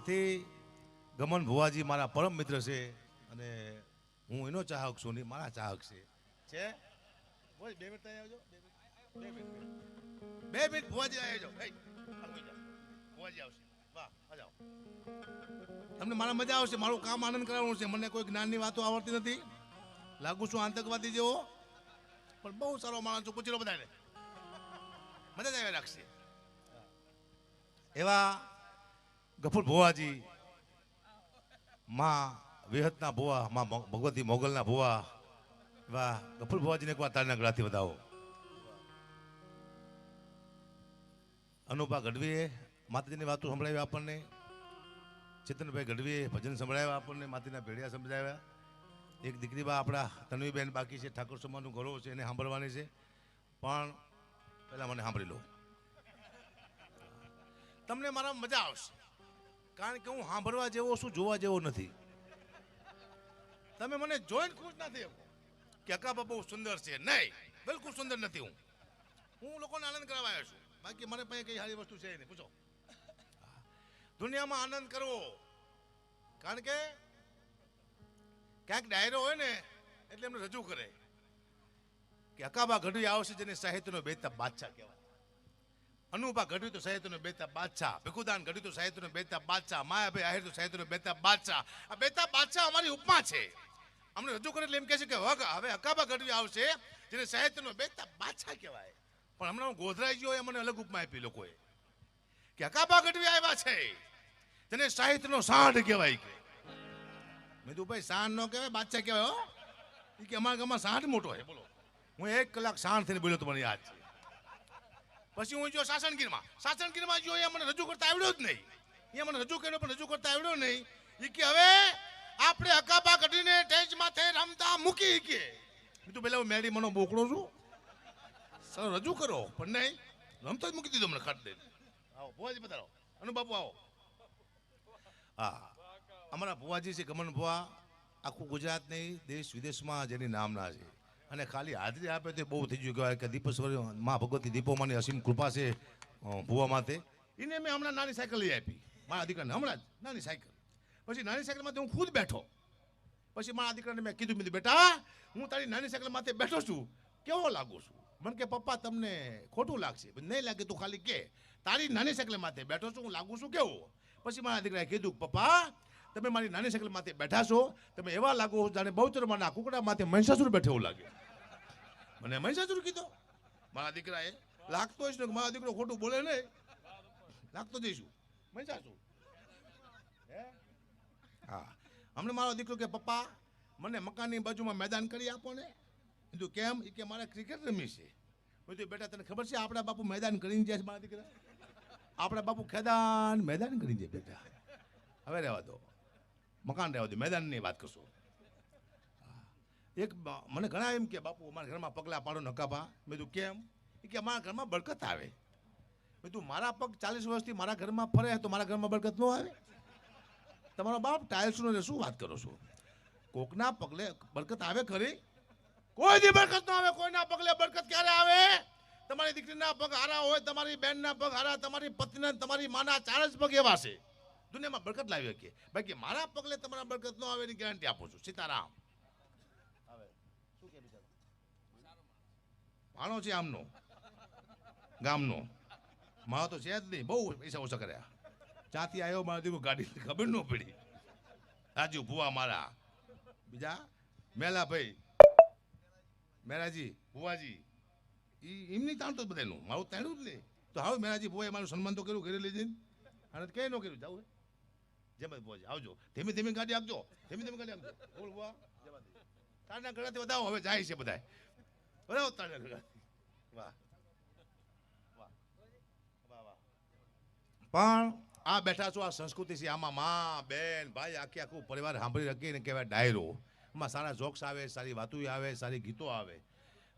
એથી ગમન ભુવાજી મારા પરમ મિત્ર છે અને હું એનો ચાહક છું નહીં મારા ચાહક છે. છે? બોલ, બે મિનિટ આવજો. બે મિનિટ ભુવાજી આવજો. આવી. ભુવાજી આવશે. તમને મારા મજા આવશે, મારું કામ આનંદ કરાવવાનું છે. મને કોઈ જ્ઞાનની વાતો આવડતી નથી. લાગુ છું આતંકવાદી જેવો. પણ બહુ સારો માણસ છું. પૂછી લો બધાને. મજા જ આવ્યા રાખશે. એવા ગફુર ભુવાજી, માં વિહતના ભુવા, માં ભગવતી મોગલના ભુવા, વાહ, ગફુર ભુવાજીને એકવાર તારના ગળાથી વધાવો. અનુપા ગઢવીએ માતાજીની વાતો સંભળાવી આપણને, ચેતનભાઈ ગઢવીએ ભજન સંભળાવ્યા આપણને માતાના ભેડિયા સમજાવ્યા. એક દીકરી બા આપણા તન્વીબેન બાકી છે, ઠાકોર સમાજનું ગૌરવ છે, એને સાંભળવાની છે. પણ પહેલાં મને સાંભળી લો. તમને મારા મજા આવશે. કારણ કે હું સાંભળવા જેવો છું, જોવા જેવો નથી. તમે મને જોઈને ખુશ નથી કે અકા અકાબા બહુ સુંદર છે. નહીં, બિલકુલ સુંદર નથી હું. હું લોકોને આનંદ કરવા આવ્યો છું. બાકી મને પાસે કઈ સારી વસ્તુ છે નહીં. પૂછો. દુનિયામાં આનંદ કરવો. કારણ કે ક્યાંક ડાયરો હોય ને, એટલે એમને રજૂ કરે. કે અકાબા ઘડી આવશે જેને સાહિત્યનો બેતા બાદશાહ કહેવાય. અનુપા ગઢવી તો સાહિત્યનો બેતા બાદશાહ, ભીખુદાન ગઢવી તો સાહિત્યનો બેતા બાદશાહ, માયાભાઈ આહિર તો સાહિત્યનો બેતા બાદશાહ. આ બેતા બાદશાહ અમારી ઉપમા છે. અમને રજૂ કરે એમ કહે છે કે હવે હકાબા ગઢવી આવશે જેને સાહિત્યનો બેતા બાદશાહ કહેવાય. પણ હમણાં હું ગોધરાઈ ગયો એ મને અલગ ઉપમા આપી લોકોએ. કે હકાબા ગઢવી આવ્યા છે. તેને સાહિત્યનો સાંઢ કહેવાય કે. મેં તું ભાઈ, સાંઢ નો કહેવાય, બાદશાહ કહેવાય, હો. કે, અમારા ગામમાં સાંઢ મોટો છે. બોલો. હું એક કલાક સાંઢ થઈને બોલ્યો તો મને યાદ છે. પછી હું જો સાસણગીરમાં. સાસણગીરમાં જો એ મને રજૂ કરતા આવડ્યો જ નહીં. એ મને રજૂ કર્યો, પણ રજૂ કરતા આવડ્યો નહીં. એ કે હવે આપણે હકાબા કઢીને ટેજ માથે રમતા મૂકી કે. બીજું પેલા હું મેળી મનો બોકડો છું. સર, રજૂ કરો. પણ નહીં, રમતો જ મૂકી દીધો મને ખાટ દે આવો, ભુવાજી બતાવો અનુ બાપુ, આવો. હા, અમારા ભુવાજી છે ગમન ભુવા. આખું ગુજરાત નહીં દેશ વિદેશમાં જેની નામના છે. અને ખાલી હાજરી આપે તો બહુ થઈ ગયું. કહેવાય કે દીપેશ્વર મા ભગવતી દીપોમાની અસીમ કૃપા છે ભુવા માથે. એને મેં હમણાં નાની સાયકલ લઈ આપી. મારા દીકરાને હમણાં જ, નાની સાયકલ. પછી નાની સાયકલમાંથી હું ખુદ બેઠો. પછી મારા દીકરાને મેં કીધું, મેં બેટા, હું તારી નાની સાયકલ માથે બેઠો છું. કેવો લાગુ છું? મને કે, પપ્પા, તમને ખોટું લાગશે. નહીં લાગે તું ખાલી કે, તારી નાની સાયકલ માથે બેઠો છું, હું લાગુ છું કેવો? પછી મારા દીકરાએ કીધું, પપ્પા, તમે મારી નાની સાયકલ બેઠા છો, તમે એવા લાગો જાણે જાણે બહુચરમાના કુકડા માથે મહિષાસુર બેઠો એવું લાગે. મને મહિષાસુર કીધો? મારા દીકરાએ. લાગતો જ ને મારા દીકરો ખોટું બોલે નહીં. લાગતો જઈશું. મેં હે? હા. હમણાં મારો દીકરો કે, પપ્પા, મને મકાનની બાજુમાં મેદાન કરી આપો ને. કીધું, કેમ? એ કે મારે ક્રિકેટ રમી છે. કીધું, બેટા, તને ખબર છે આપણા બાપુ મેદાન કરીને જાય છે મારા દીકરા? આપણા બાપુ ખેદાન મેદાન કરી જાય, બેટા. હવે રહેવા દો. મકાન રહેવા દો. મેદાનની વાત કરશો. એક મને ઘણા એમ કે, બાપુ, અમારા ઘરમાં પગલા પાડો નકાપા મેં કીધું, કેમ? કે, અમારા ઘરમાં બળકત આવે. મેં તું મારા પગ ચાલીસ વર્ષથી મારા ઘરમાં ફરે તો મારા ઘરમાં બળકત ન આવે? તમારો બાપ ટાઇલ્સનો ને શું વાત કરો છો? કોકના પગલે બરકત આવે ખરી? કોઈ દી બરકત ન આવે? કોઈના પગલે બરકત ક્યારે આવે? તમારી દીકરીના પગ હારા હોય, તમારી બેનના પગ હારા, તમારી પત્નીના તમારી માના ચાર જ પગ એવા છે. દુનિયામાં બરકત લાવી શકીએ. બાકી મારા પગલે તમારા બરકત ન આવે એની ગેરંટી આપું છું. સીતારામ હવે શું કે બિચારો ભાણો છે આમનો. ગામનો. મારો તો છે જ નહીં, બહુ પૈસા ઓછા કર્યા. ચાથી આવ્યો મારા દીકરો ગાડી ખબર ન પડી. રાજુ ભુવા મારા. બીજા, મેલાભાઈ. મેરાજી, ભુવાજી. એ એમની તાણતો બધાનું મારું તાણું જ નહીં. તો હવે મેરાજી ભુવાએ મારું સન્માન તો કર્યું, ઘરે લઈ જઈને. અને કઈ ન કર્યું. જાવું જય માતા ભુવાજી, આવજો. ધીમે ધીમે ગાડી આપજો. ધીમે ધીમે ગાડી આપજો. બોલ, ભુવા. તારના ઘડાથી વધાવો. હવે જાય છે બધાય. બરાબર તારના વાહ વાહ વાહ વાહ પણ આ બેઠા છો. આ સંસ્કૃતિ છે. આમાં માં બેન ભાઈ આખી આખું પરિવાર સાંભળી રાખીને કહેવાય ડાયરો એમાં સારા જોક્સ આવે સારી વાતો આવે સારી ગીતો આવે.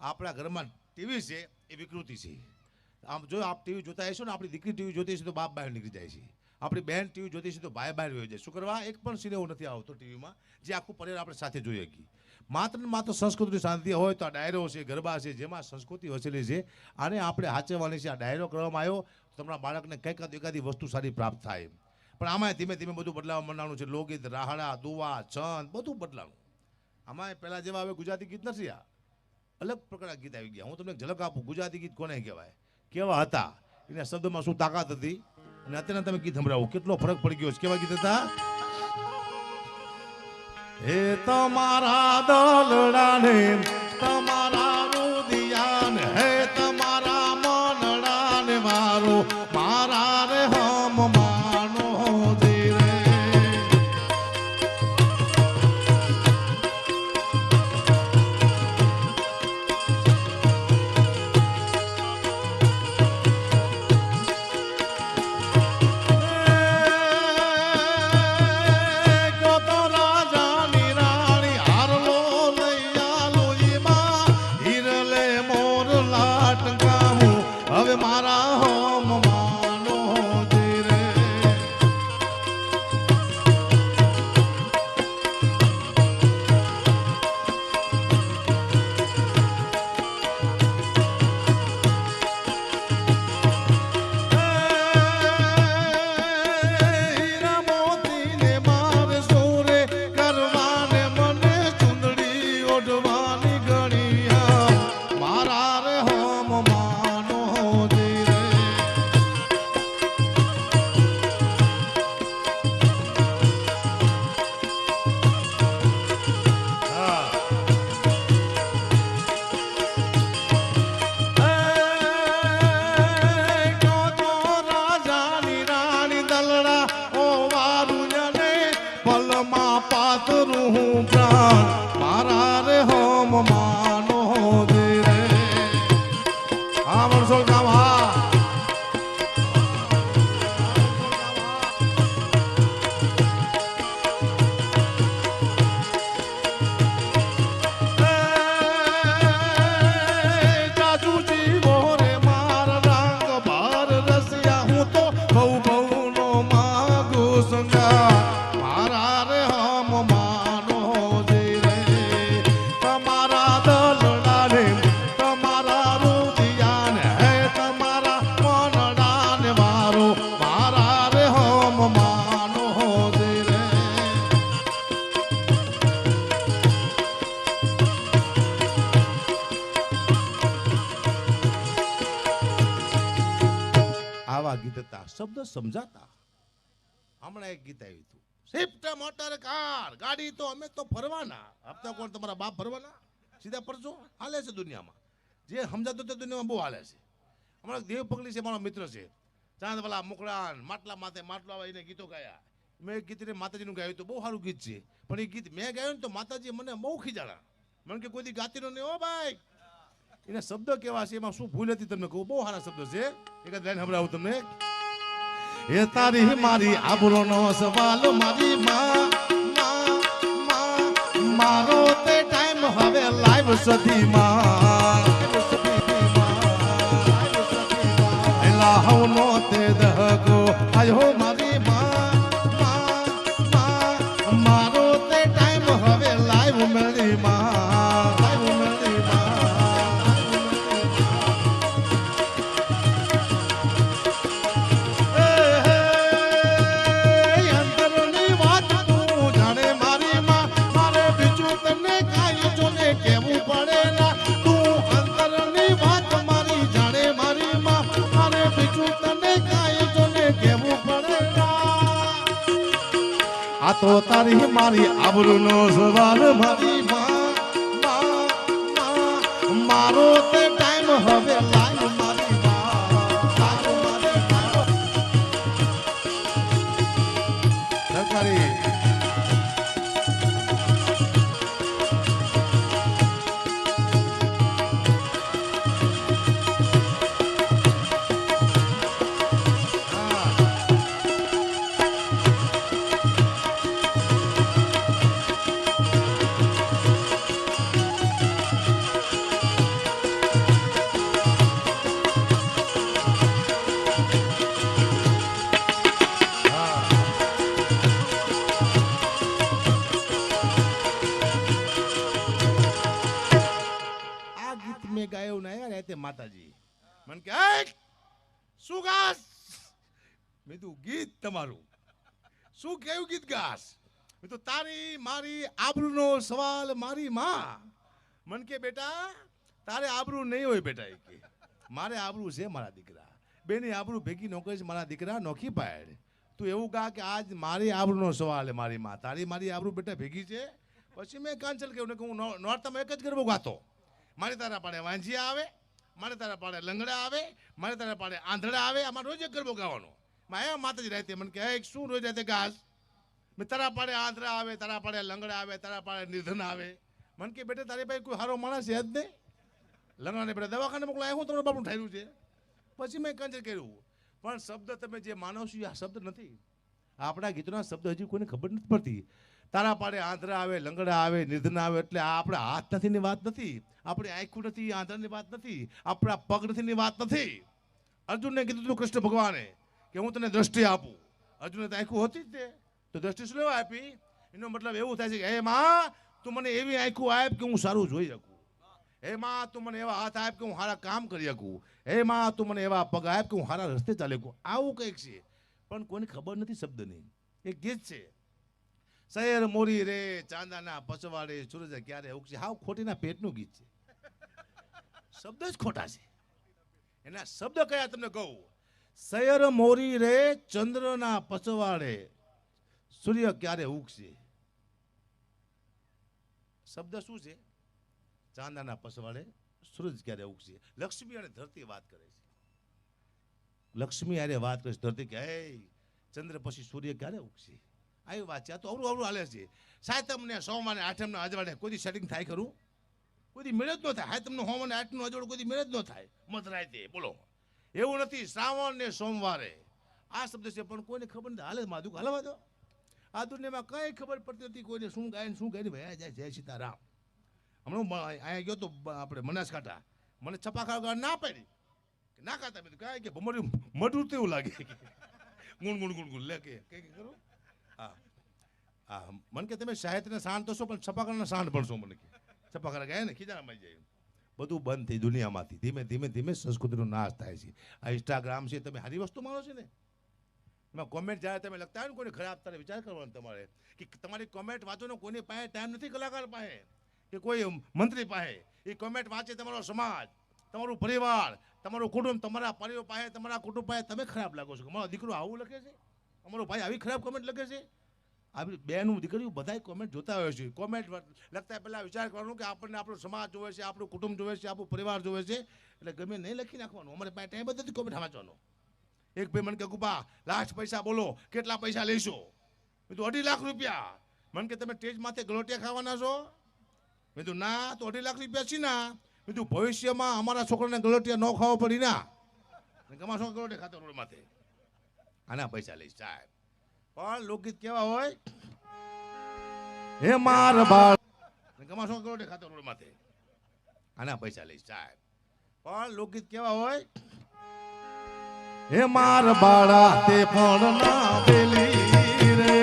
આપણા ઘરમાં ટીવી છે એ વિકૃતિ છે. આમ જો આપ ટીવી જોતા હશો ને આપણી દીકરી ટીવી જોતી હશે તો બાપ બહાર નીકળી જાય છે. આપણી બેન ટીવી જોતી હશે તો ભાઈ બહાર વહી જાય શું કરવા? એક પણ સિનેમો નથી આવતો ટીવીમાં જે આખું પરિવાર આપણે સાથે જોઈ શકીએ માત્ર ને માત્ર સંસ્કૃતિની શાંતિ હોય તો આ ડાયરો છે, ગરબા છે, જેમાં સંસ્કૃતિ વસેલી છે આને આપણે હાચવવાની છે, આ ડાયરો કરવામાં આવ્યો તમારા બાળકને કંઈક એકાદી વસ્તુ સારી પ્રાપ્ત થાય. પણ આમાં ધીમે ધીમે બધું બદલાવા મળવાનું છે, લોકગીત, રાહડા, દુવા, છંદ, બધું બદલાવું આમાં પહેલાં જેવા હવે ગુજરાતી ગીત નથી આ. અલગ પ્રકારના ગીત આવી ગયા. હું તમને ઝલક આપું, ગુજરાતી ગીત કોને કહેવાય? કેવા હતા? એના શબ્દમાં શું તાકાત હતી? અને અત્યારના તમે ગીત સંભળાવો. કેટલો ફરક પડી ગયો છે? કેવા ગીત હતા? હે તમારા દલડાને તમારા શબ્દ સમજાતા. હમણાં એક ગીત આવ્યું હતું. સ્વિફ્ટ મોટર કાર ગાડી તો અમે તો ફરવાના આપતા કોણ? તમારા બાપ ફરવાના સીધા પરસો હાલે છે દુનિયામાં. જે સમજાતો તે દુનિયામાં બહુ હાલે છે. હમણાં દેવ પગલી છે, મારો મિત્ર છે. ચાંદવાલા મુકડાન માટલા માથે માટલા એને ગીતો ગાયા. મેં ગીત ગીતને માતાજીનું ગાયું હતું. બહુ સારું ગીત છે. પણ એ ગીત મેં ગાયું ને તો માતાજી મને બહુ ખીજાણા. મને કે કોઈ દી ગાતી નો નહીં હો ભાઈ. એના શબ્દ કેવા છે? એમાં શું ભૂલ હતી તમને કહું? બહુ સારા શબ્દ છે. એક જ લાઈન સંભળાવું તમને. એ તારી મારી આબરો નો સવાલ, મારી માં મારો તે ટાઈમ હવે લાઈવ સધી માં તો તારી મારી આબરૂનો સવાલ મારી માં માં, માં, મારો તે ટાઈમ હવે મને શું કેવું ગીત ગાસ મેં તો તારી, મારી આબરૂનો સવાલ મારી માં. મન કે, બેટા, તારે આબરૂ નહીં હોય બેટા એ કે મારે આબરૂ છે મારા દીકરા. બેની આબરૂ ભેગી નોકરી છે મારા દીકરા, નોખી પાડ. તું એવું કહા કે આજ મારી આબરૂનો સવાલ મારી માં. તારી, મારી આબરૂ બેટા ભેગી છે? પછી મેં કાંચલ કહ્યું કે હું નો- એક જ ગરબો ગાતો. મારે તારા પાડે વાંજી આવે, મારે તારા પાડે લંગડા આવે, મારે તારા પાડે આંધળા આવે, આમાં રોજ એક ગરબો ગાવાનો. માયા માતાજી રહેતી મને કહે શું રોજ રહેતી ઘાસ? મેં તારા પાડે આંધળા આવે, તારા પાડે લંગડા આવે, તારા પાડે નિધન આવે. મને કે બેટા, તારી પાસે કોઈ સારો માણસ છે જ નહીં. લંગડાને બેટા દવાખાને મોકલાય. હું તમારું બાપનું ઠાર્યું છે. પછી મેં કંજર કર્યું. પણ શબ્દ તમે જે માનો છો આ શબ્દ નથી. આપણા ગીતોના શબ્દ હજી કોઈને ખબર નથી પડતી. તારા પાડે આંધળા આવે, લંગડા આવે નિધન આવે, એટલે આ આપણા હાથ નથીની વાત નથી. આપણી આંખું નથી આંધળાની વાત નથી. આપણા પગ નથીની વાત નથી. અર્જુનને કીધું હતું કૃષ્ણ ભગવાને કે હું તને દ્રષ્ટિ આપું. અર્જુને તો આંખું હતી જ તે. તો દ્રષ્ટિ શું લેવા આપી? એનો મતલબ એવું થાય છે કે, હે માં, તું મને એવી આંખું આપ કે હું સારું જોઈ શકું. હે માં, તું મને એવા હાથ આપ કે હું સારા કામ કરી શકું. હે માં, તું મને એવા પગ આપ કે હું સારા રસ્તે ચાલી શકું. આવું કંઈક છે. પણ કોઈને ખબર નથી શબ્દની. એક ગીત છે. શહેર મોરી રે, ચાંદાના પચવાડે, સૂરજ ક્યારે ઉગશે? હાવ ખોટીના પેટનું ગીત છે. શબ્દ જ ખોટા છે. એના શબ્દ કયા તમને કહું? શહેર મોરી રે ચંદ્રના પચવાડે સૂર્ય ક્યારે ઉગશે? શબ્દ શું છે? ચાંદાના પસવાડે સૂરજ ક્યારે ઉગશે? લક્ષ્મી અને ધરતી વાત કરે છે. લક્ષ્મી હારે વાત કરે છે. ધરતી કે ચંદ્ર પછી સૂર્ય ક્યારે ઉગશે? આવી વાત છે. આ તો અવરું અવરું હાલે છે. સાહેબ તમને સોમ અને આઠમ ને અજવાડે કોઈ સેટિંગ થાય ખરું? કોઈ મેળ જ ન થાય. સાતમ તમને હોમ અને આઠનું અજવાડું કોઈ મેળ જ ન થાય? મધરાય તે બોલો. એવું નથી, શ્રાવણ ને સોમવારે. આ શબ્દ છે, પણ કોઈને ખબર નથી. હાલે માધુક હાલવા દો. આ દુનિયામાં કંઈ ખબર પડતી નથી, કોઈને શું ગાય શું ગાય ભાઈ જાય, જય સીતારામ. હમણાં અહીંયા ગયો તો આપણે બનાસકાંઠા. મને છપાખા ના પાડી. ના ખાતા મેં કાંઈ કે ભમર્યું મઢું તેવું લાગે. ગુણ ગુણ ગુણ ગુણ. લે કે કે કરો. હા. હા, મને કે તમે સાહિત્યને શાંત છો પણ છપાખાના શાંત ભણશો મને કે. છપાખા ગયા ને ખીજામાં જાય બધું બંધ થઈ દુનિયામાંથી. ધીમે ધીમે ધીમે સંસ્કૃતિનો નાશ થાય છે. આ ઇન્સ્ટાગ્રામ છે, તમે સારી વસ્તુ માનો છો ને? એમાં કોમેન્ટ જ્યારે તમે લખતા હોય ને, કોઈને ખરાબ તારે વિચાર કરવાનો તમારે. કે તમારી કોમેન્ટ વાંચવાનો કોઈની પાસે ટાઈમ નથી કલાકાર પાસે. કે કોઈ મંત્રી પાસે. એ કોમેન્ટ વાંચે તમારો સમાજ, તમારું પરિવાર, તમારું કુટુંબ, તમારા પરિવાર પાસે, તમારા કુટુંબ પાસે તમે ખરાબ લાગો છો. અમારો મારો દીકરો આવું લખે છે? અમારો ભાઈ આવી ખરાબ કોમેન્ટ લખે છે? આવી બેનું દીકરીઓ બધાય કોમેન્ટ જોતા હોય છે. કોમેન્ટ લખતા પહેલાં વિચાર કરવાનું કે આપણને આપણો સમાજ જોવે છે, આપણું કુટુંબ જોવે છે, આપણું પરિવાર જોવે છે. એટલે ગમે નહીં લખી નાખવાનું. અમારે પાસે ટાઈમ નથી કોમેન્ટ વાંચવાનો એક ભાઈ મને કે, ગુબા લાસ્ટ પૈસા બોલો, કેટલા પૈસા લઈશો? મેં તો અઢી લાખ રૂપિયા. મને કે, તમે ટેજ માથે ગલોટિયા ખાવાના છો? મેં તો ના, તો અઢી લાખ રૂપિયા છે ના. મેં તો ભવિષ્યમાં અમારા છોકરાને ગલોટિયા ન ખાવા પડી ના. અમારા છોકરા ગલોટિયા ખાતો રોડ માથે. આના પૈસા લઈશ, સાહેબ. પણ લોકગીત કેવા હોય? હે માર બાળ. છોકરા ગલોટિયા ખાતો રોડ માથે આના પૈસા લઈશ સાહેબ. પણ લોકગીત કેવા હોય? હે માર બાળા તે પણ ના પેલી રે.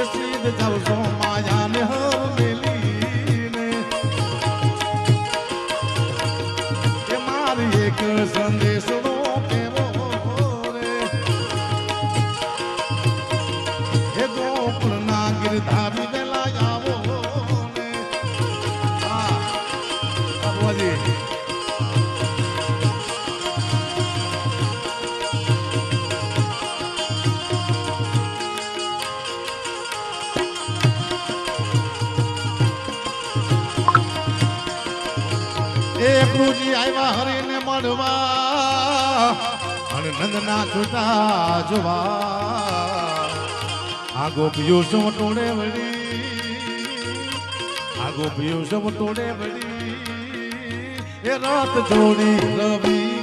એ સીધ જલસો માયાને હર મેલીને એ ગુરુજી આવ્યા હરીને મળવા. અને નંદના છૂટા જોવા. આ ગોપીઓ સમ ટોળે વળી. આ ગોપીઓ સમ ટોળે વળી. એ રાત જોડી રવિ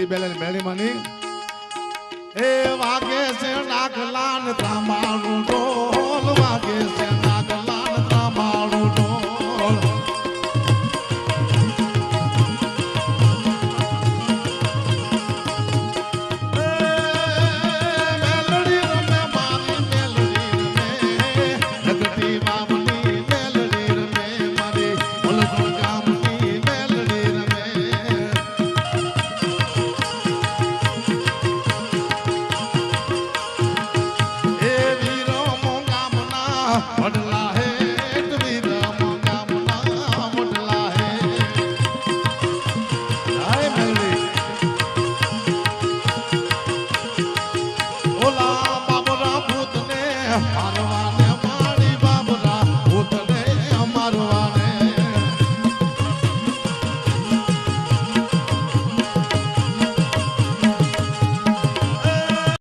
બેઠો બેલા મેળી માની. એ વાગે છે